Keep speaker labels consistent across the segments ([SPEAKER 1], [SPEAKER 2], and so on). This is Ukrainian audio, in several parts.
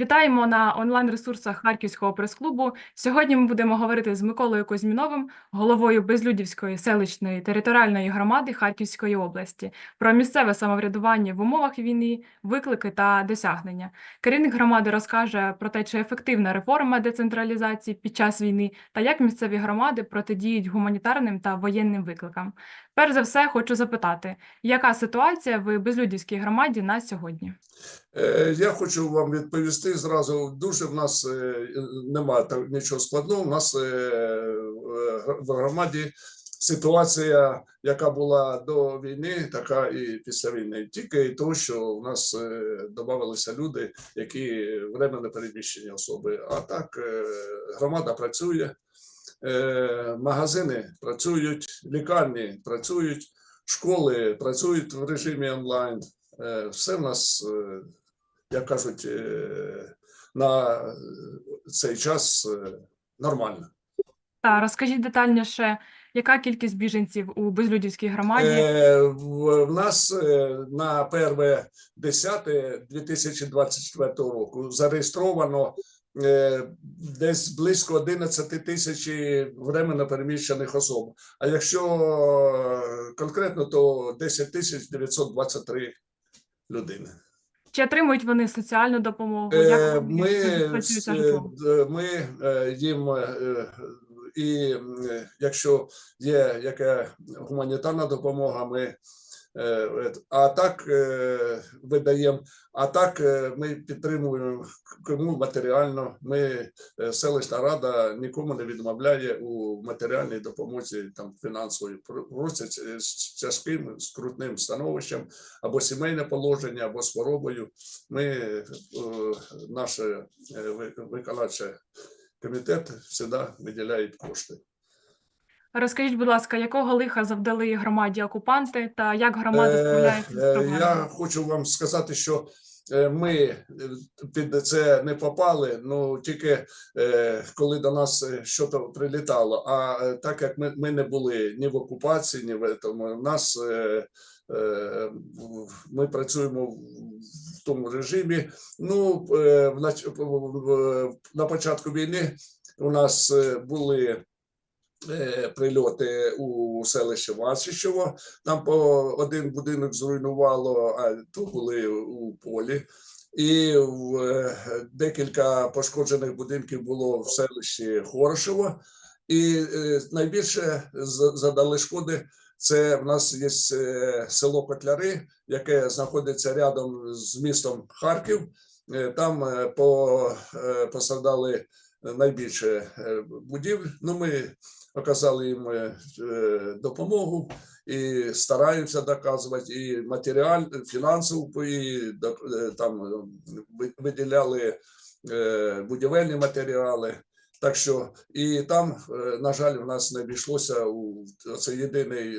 [SPEAKER 1] Вітаємо на онлайн-ресурсах Харківського прес-клубу. Сьогодні ми будемо говорити з Миколою Козьміновим, головою Безлюдівської селищної територіальної громади Харківської області, про місцеве самоврядування в умовах війни, виклики та досягнення. Керівник громади розкаже про те, чи ефективна реформа децентралізації під час війни та як місцеві громади протидіють гуманітарним та воєнним викликам. Перш за все, хочу запитати, яка ситуація в Безлюдівській громаді на сьогодні?
[SPEAKER 2] Е, Я хочу вам відповісти зразу. Дуже в нас е, немає нічого складного. У нас е, в громаді ситуація, яка була до війни, така і після війни. Тільки того, що в нас додавалися люди, які временно переміщені особи. А так громада працює, магазини працюють, лікарні працюють, школи працюють в режимі онлайн. Е, Все в нас е, як кажуть, е, на цей час е, нормально.
[SPEAKER 1] Та розкажіть детальніше, яка кількість біженців у Безлюдівській громаді?
[SPEAKER 2] Е, В в нас е, на 1 10 2024 року зареєстровано е, десь близько 11 тисяч временно переміщених особ. А якщо е, конкретно, то 10 тисяч 923 людини.
[SPEAKER 1] Чи отримують вони соціальну допомогу?
[SPEAKER 2] Е,
[SPEAKER 1] Як
[SPEAKER 2] Ми, е, ми е, їм, е, і е, якщо є яка гуманітарна допомога, ми е, а так е, видаємо, а так е, ми підтримуємо кому матеріально. Ми е, селищна рада нікому не відмовляє у матеріальній допомозі там фінансової просять е, з тяжким скрутним становищем або сімейне положення, або з хворобою ми, е, наш е, комітет завжди виділяє кошти.
[SPEAKER 1] Розкажіть, будь ласка, якого лиха завдали громаді окупанти та як громада справляється з
[SPEAKER 2] Е, е,
[SPEAKER 1] проблемою?
[SPEAKER 2] Я хочу вам сказати, що е, ми е, під це не попали. Ну тільки е, коли до нас е, щось прилітало. А е, так як ми, ми не були ні в окупації, ні в тому, у нас е, е, ми працюємо в тому режимі. Ну е, на початку війни у нас е, були. Е, Прильоти у селищі Васищево, там по один будинок зруйнувало, а то були у полі. І в, е, декілька пошкоджених будинків було в селищі Хорошево. І е, найбільше задали шкоди. Це в нас є село Котляри, яке знаходиться рядом з містом Харків. Там по, е, найбільше будівель. Ну, ми оказали їм е, допомогу і стараємося доказувати, і матеріаль, фінансову, і е, там е, виділяли будівельні матеріали. Так що і там, на жаль, в нас не обійшлося це єдиний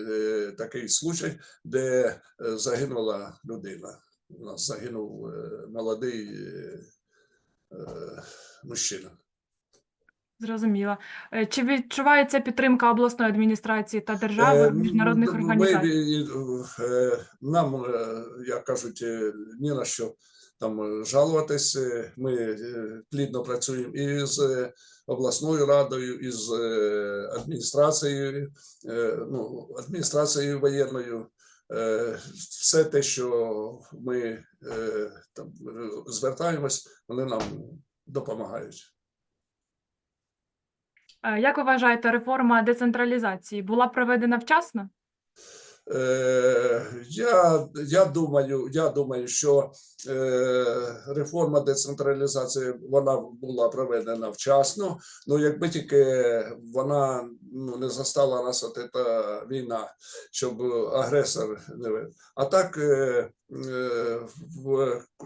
[SPEAKER 2] такий случай, де загинула людина. У нас загинув молодий мужчина.
[SPEAKER 1] Зрозуміло. Е, Чи відчувається підтримка обласної адміністрації та держави
[SPEAKER 2] Е,
[SPEAKER 1] міжнародних
[SPEAKER 2] ми,
[SPEAKER 1] організацій?
[SPEAKER 2] е, Нам, як кажуть, ні на що там жалуватись. Ми плідно працюємо і з обласною радою, і з адміністрацією, ну, адміністрацією воєнною. Все те, що ми там звертаємось, вони нам допомагають.
[SPEAKER 1] Е, Як ви вважаєте, реформа децентралізації була проведена вчасно?
[SPEAKER 2] Е, Я, я думаю, я думаю, що е, реформа децентралізації вона була проведена вчасно. Ну, якби тільки вона ну, не застала нас от ця війна, щоб агресор не ви- А так, е,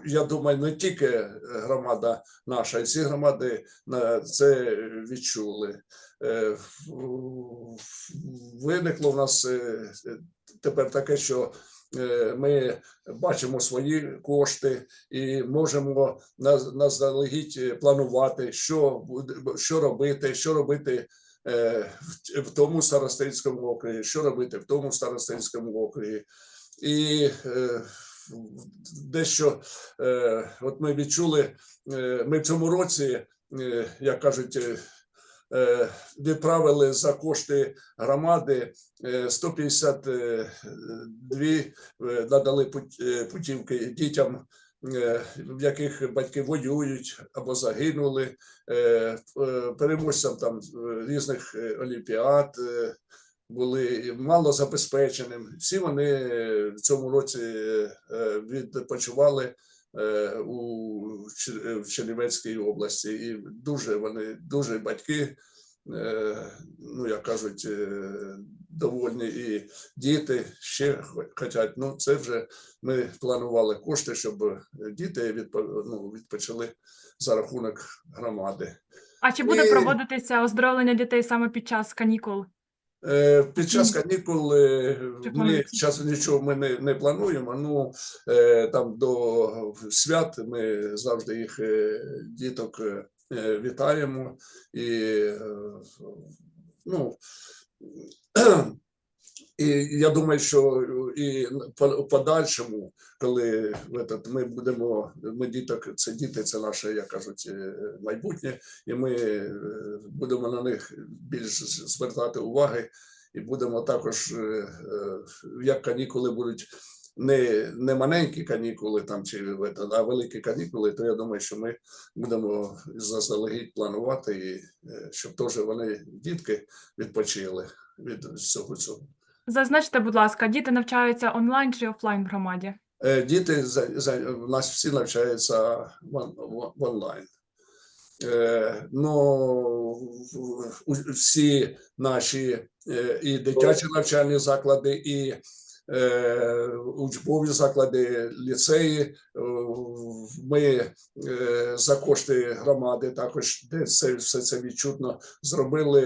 [SPEAKER 2] я думаю, не тільки громада наша, і всі громади це відчули. Е, Виникло в нас е, тепер таке, що е, ми бачимо свої кошти і можемо на- наздалегідь планувати, що що робити, що робити е, в- тому старостинському округі, що робити в тому старостинському округі. І е, дещо е, от ми відчули, е, ми в цьому році, е, як кажуть, е, е, відправили за кошти громади е, 152 е, надали е, путівки дітям, е, в яких батьки воюють або загинули, е, е, переможцям там е, різних е, олімпіад. е, Були малозабезпеченим. Всі вони е, в цьому році е, відпочивали е, у Чер- в Чернівецькій області, і дуже вони, дуже батьки, е, ну як кажуть, е, довольні, і діти ще хочуть. Ну, це вже ми планували кошти, щоб діти відпо- ну, відпочили за рахунок громади.
[SPEAKER 1] А чи буде
[SPEAKER 2] І-
[SPEAKER 1] проводитися оздоровлення дітей саме під час канікул?
[SPEAKER 2] Е, Під час канікул е, ми зараз нічого ми не, не плануємо. Ну е, там до свят ми завжди їх діток вітаємо і ну. І я думаю, що і по- подальшому, коли этот, ми будемо, ми діток, це діти, це наше, як кажуть, е, майбутнє, і ми е, будемо на них більш звертати уваги, і будемо також, е, е, як канікули будуть не, не маленькі канікули там чи а великі канікули, то я думаю, що ми будемо заздалегідь планувати, і е, щоб теж вони, дітки, відпочили від всього цього.
[SPEAKER 1] Зазначте, будь ласка, діти навчаються онлайн чи офлайн в громаді?
[SPEAKER 2] Е, Діти за, за, в нас всі навчаються в, он- в, в онлайн. Е, ну, в- у- всі наші е, і дитячі навчальні заклади, і е, учбові заклади, ліцеї. е, Ми е, за кошти громади, також де це все це відчутно зробили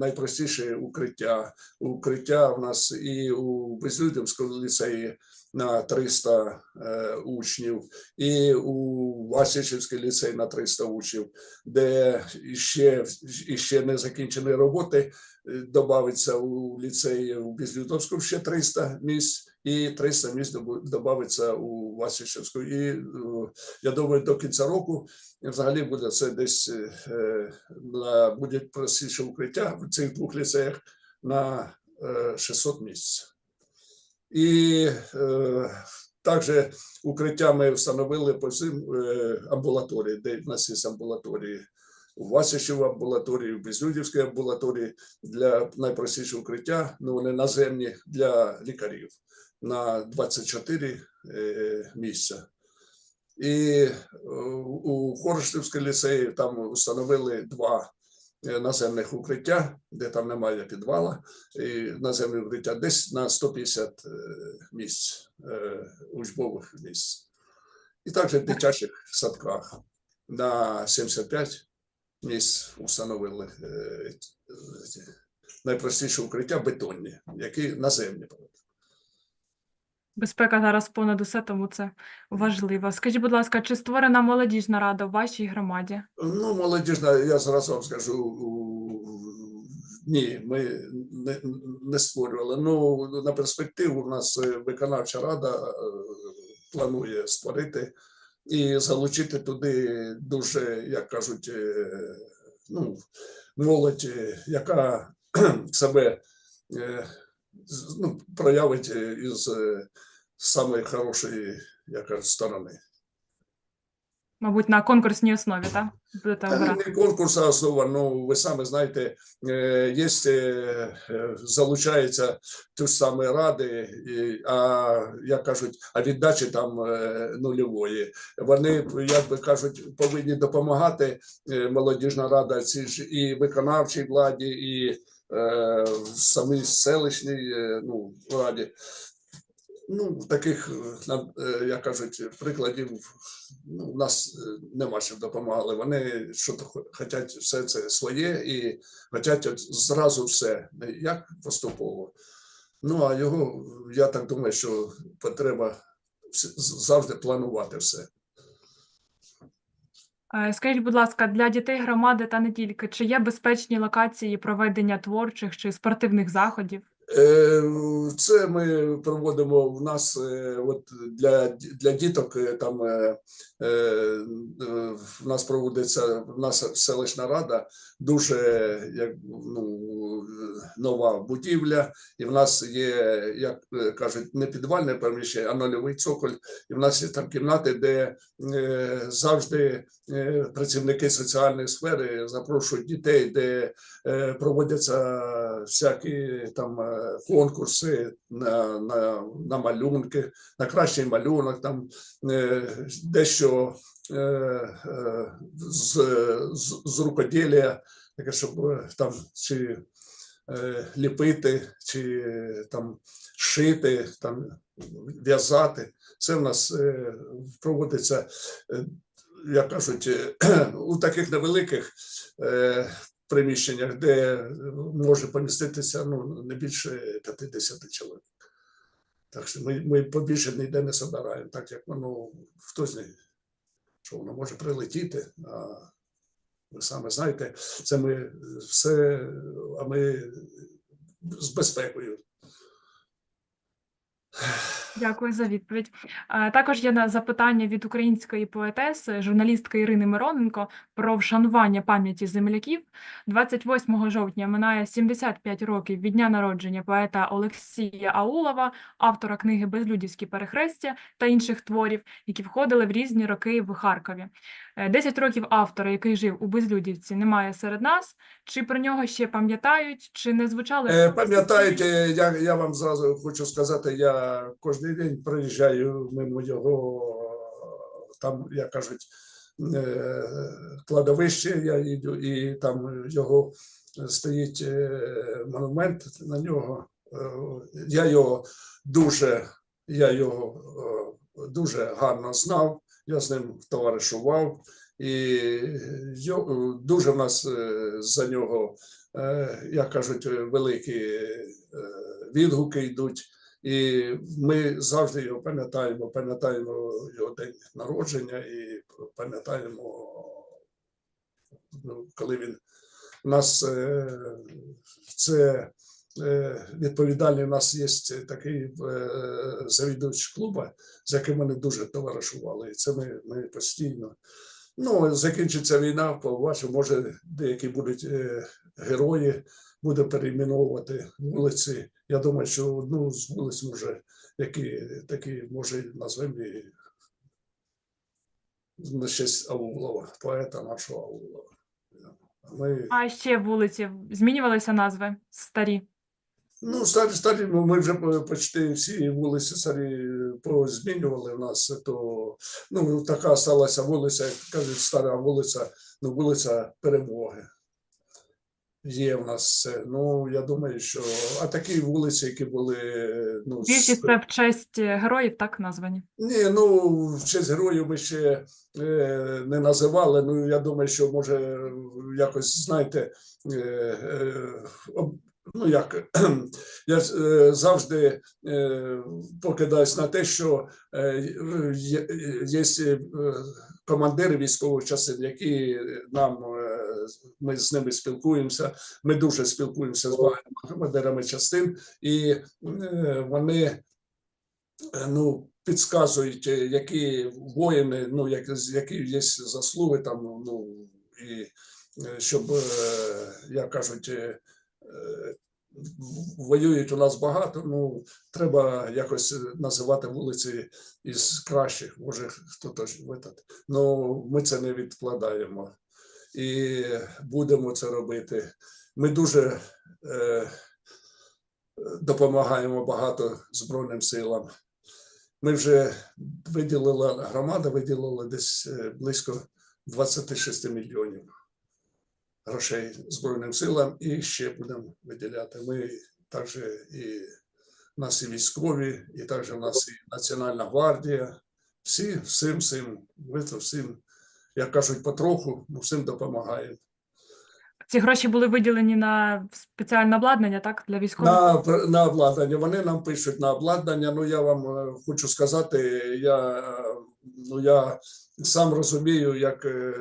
[SPEAKER 2] найпростіше укриття. Укриття в нас і у Безлюдівському ліцеї на 300 е, учнів, і у Васильчівський ліцей на 300 учнів, де ще, ще не закінчені роботи. Е, Добавиться у ліцеї у Безлюдовському ще 300 місць, і 300 місць добавиться у Васильчівську. І е, я думаю, до кінця року взагалі буде це десь е, е, на буде простіше укриття в цих двох ліцеях на е, 600 місць. І е, також укриття ми встановили по всім е, амбулаторії, де в нас є амбулаторії. У Васищевій амбулаторії, в Безлюдівській амбулаторії для найпростіше укриття, ну вони наземні для лікарів на 24 е, місця. І е, у Хорштівському ліцеї там встановили два е, наземних укриття, де там немає підвала, і наземне укриття десь на 150 е, місць, учбових місць. І також в дитячих садках на 75 місць установили е, е, найпростіше укриття бетонні, які наземні.
[SPEAKER 1] Безпека зараз понад усе, тому це важливо. Скажіть, будь ласка, чи створена молодіжна рада в вашій громаді?
[SPEAKER 2] Ну, молодіжна, я зараз вам скажу. Ні, ми не, не створювали. Ну, на перспективу у нас е, виконавча рада планує створити і залучити туди дуже, як кажуть, е, ну, молодь, е, яка себе е, ну, проявить із самої хорошої, як кажуть, сторони.
[SPEAKER 1] Мабуть, на конкурсній основі, так?
[SPEAKER 2] Та не конкурс, основа. Ну, ви самі знаєте, е, є, е, е, залучаються ті ж самі ради, а як кажуть, а віддачі там нульової. Вони, як би кажуть, повинні допомагати молодіжна рада, ці ж і виконавчій владі, і самій селищній ну, раді. Ну, таких, е, е, як кажуть, прикладів ну, у нас е, нема чим допомагали. Вони що хочуть все це своє і хочуть зразу все, як поступово. Ну, а його, я так думаю, що потреба завжди планувати все.
[SPEAKER 1] Скажіть, будь ласка, для дітей громади та не тільки, чи є безпечні локації проведення творчих чи спортивних заходів?
[SPEAKER 2] Е, Це ми проводимо в нас е, от для, для діток. е, Там в нас проводиться в нас селищна рада, дуже як ну, нова будівля, і в нас є, як е, кажуть, не підвальне приміщення, а нульовий цоколь. І в нас є там кімнати, де е, завжди е, працівники соціальної сфери запрошують дітей, де е, проводяться всякі там е, конкурси на, на, на малюнки, на кращий малюнок, там е, дещо з, з, з рукоділля, таке, щоб е, там чи е, ліпити, чи е, там шити, там в'язати. Це в нас е, проводиться, е, як кажуть, е, у таких невеликих е, приміщеннях, де може поміститися ну, не більше 50 чоловік. Так що ми, ми побільше ніде не собираємо, так як воно хтось не що воно може прилетіти. А ви саме знаєте, це ми все, а ми з безпекою.
[SPEAKER 1] Дякую за відповідь. Е, Також є на запитання від української поетеси, журналістки Ірини Мироненко про вшанування пам'яті земляків. 28 жовтня минає 75 років від дня народження поета Олексія Аулова, автора книги Безлюдівські перехрестя та інших творів, які входили в різні роки в Харкові. Е, 10 років автора, який жив у Безлюдівці, немає серед нас. Чи про нього ще пам'ятають, чи не звучали?
[SPEAKER 2] Е, Пам'ятаєте, я, я вам зразу хочу сказати, я кожен день приїжджаю мимо його, там, як кажуть, е, кладовище, я їду, і там його стоїть е, монумент на нього. Е, Я його дуже, я його дуже гарно знав, я з ним товаришував, і дуже в нас за нього як кажуть, великі відгуки йдуть. І ми завжди його пам'ятаємо, пам'ятаємо його день народження і пам'ятаємо, ну, коли він у нас е, це е, відповідальний. У нас є такий е, завідувач клуба, з яким вони дуже товаришували. І це ми, ми постійно. Ну, закінчиться війна, побачимо, може, деякі будуть герої, буде перейменовувати вулиці. Я думаю, що одну з вулиць може, які такі, може, назвемо і на честь Аулова, поета нашого Аулова. Ми,
[SPEAKER 1] А ще вулиці змінювалися назви старі.
[SPEAKER 2] ну, старі, старі, ну, ми вже почти всі вулиці старі позмінювали в нас, то ну, така сталася вулиця, як кажуть, стара вулиця, ну, вулиця Перемоги. Є в нас. Ну, я думаю, що. А такі вулиці, які були. Ну,
[SPEAKER 1] Більшість це в честь е, героїв, так названі.
[SPEAKER 2] Ні, ну в честь героїв ми ще е, не називали. Ну я думаю, що може якось знаєте, е, е, ну як я е, завжди е, покидаюсь на те, що е, є, є командири військових частин, які нам е, ми з ними спілкуємося. Ми дуже спілкуємося з багатьма командирами частин, і е, вони е, ну, підказують, які воїни, ну, як, які є заслуги там, ну, і щоб, як кажуть, воюють у нас багато, ну, треба якось називати вулиці із кращих, може хтось витат. Ну, ми це не відкладаємо і будемо це робити. Ми дуже е, допомагаємо багато Збройним силам. Ми вже виділила громада, виділила десь е, близько 26 мільйонів грошей Збройним силам і ще будемо виділяти. Ми також і в нас і військові, і також у нас і Національна гвардія. Всі всім, всім, ми то всім, як кажуть, потроху, ну, всім допомагаємо.
[SPEAKER 1] Ці гроші були виділені на спеціальне обладнання, так, для військових.
[SPEAKER 2] На, на обладнання. Вони нам пишуть на обладнання. Ну я вам е, хочу сказати, я, е, ну, я сам розумію, як е,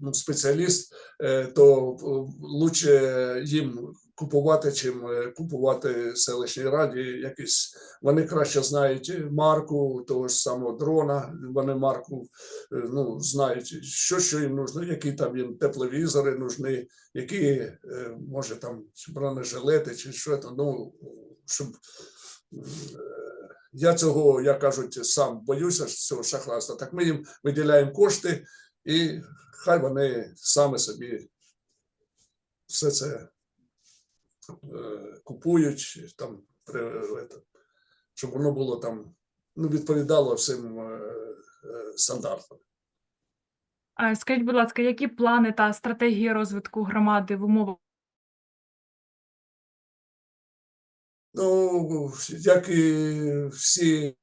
[SPEAKER 2] ну, спеціаліст, е, то е, лучше їм купувати, чим е, купувати селищній раді. Якісь вони краще знають марку того ж самого дрона. Вони марку ну, знають, що, що їм нужно, які там їм тепловізори нужні, які може там бронежилети, чи що то. Ну щоб я цього, як кажуть, сам боюся цього шахрайства. Так ми їм виділяємо кошти, і хай вони саме собі все це е, купують, там, щоб воно було там, ну, відповідало всім е, е, стандартам.
[SPEAKER 1] Скажіть, будь ласка, які плани та стратегії розвитку громади в умовах
[SPEAKER 2] Ну, як і всі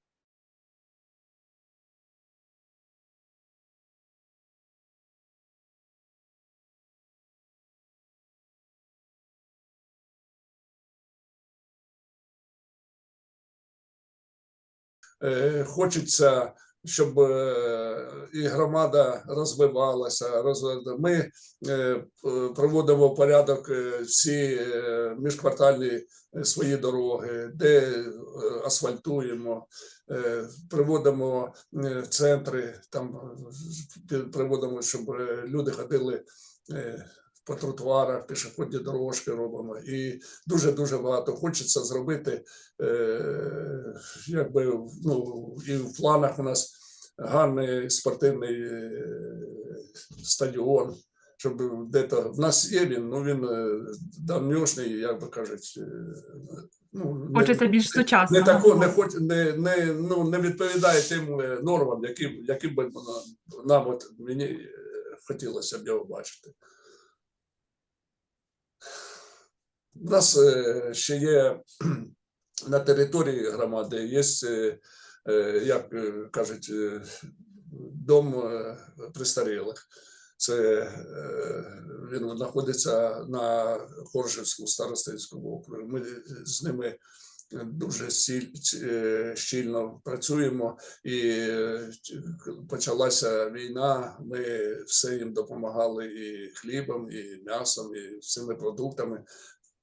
[SPEAKER 2] хочеться, щоб е, і громада розвивалася. розви- Ми е, е, проводимо порядок е, всі е, міжквартальні е, свої дороги, де е, асфальтуємо, е, приводимо е, центри, там е, приводимо, щоб е, люди ходили. По тротуарах, пішохідні дорожки робимо, і дуже дуже багато хочеться зробити е, якби ну, і в планах у нас гарний спортивний е, стадіон, щоб де-то в нас є він, ну він е, давнішній, як би кажуть, е, ну, не-
[SPEAKER 1] хочеться більш
[SPEAKER 2] не
[SPEAKER 1] сучасного?
[SPEAKER 2] тако, не хоч не, не, ну, не відповідає тим нормам, які, які б нам- нам от мені хотілося б його бачити. У нас е, ще є на території громади є, е, е, як кажуть, дом престарілих. Це він знаходиться на Хоржівському старостинському округу. Ми з ними дуже щільно працюємо, і почалася війна. Ми все їм допомагали і хлібом, і м'ясом, і всіми продуктами.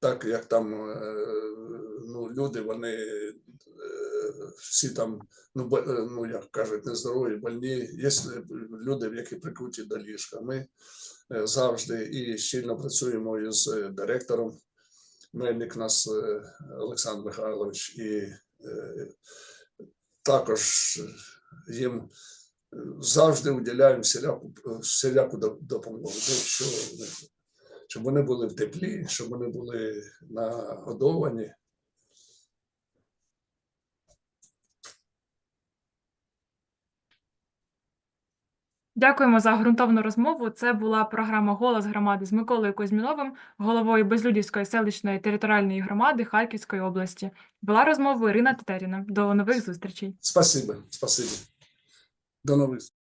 [SPEAKER 2] Так як там е, ну, люди, вони е, всі там, ну, е, ну як кажуть, нездорові, больні. Є люди, які прикуті до ліжка. Ми завжди і щільно працюємо із директором. Мельник нас Олександр Михайлович, і також їм завжди уділяємо всіляку, всіляку доп- допомогу, що щоб вони були в теплі, щоб вони були нагодовані.
[SPEAKER 1] Дякуємо за ґрунтовну розмову. Це була програма Голос громади з Миколою Кузьміновим, головою Безлюдівської селищної територіальної громади Харківської області. Була розмова Ірина Тетеріна. До нових зустрічей.
[SPEAKER 2] Спасибо, спасибо. До нових.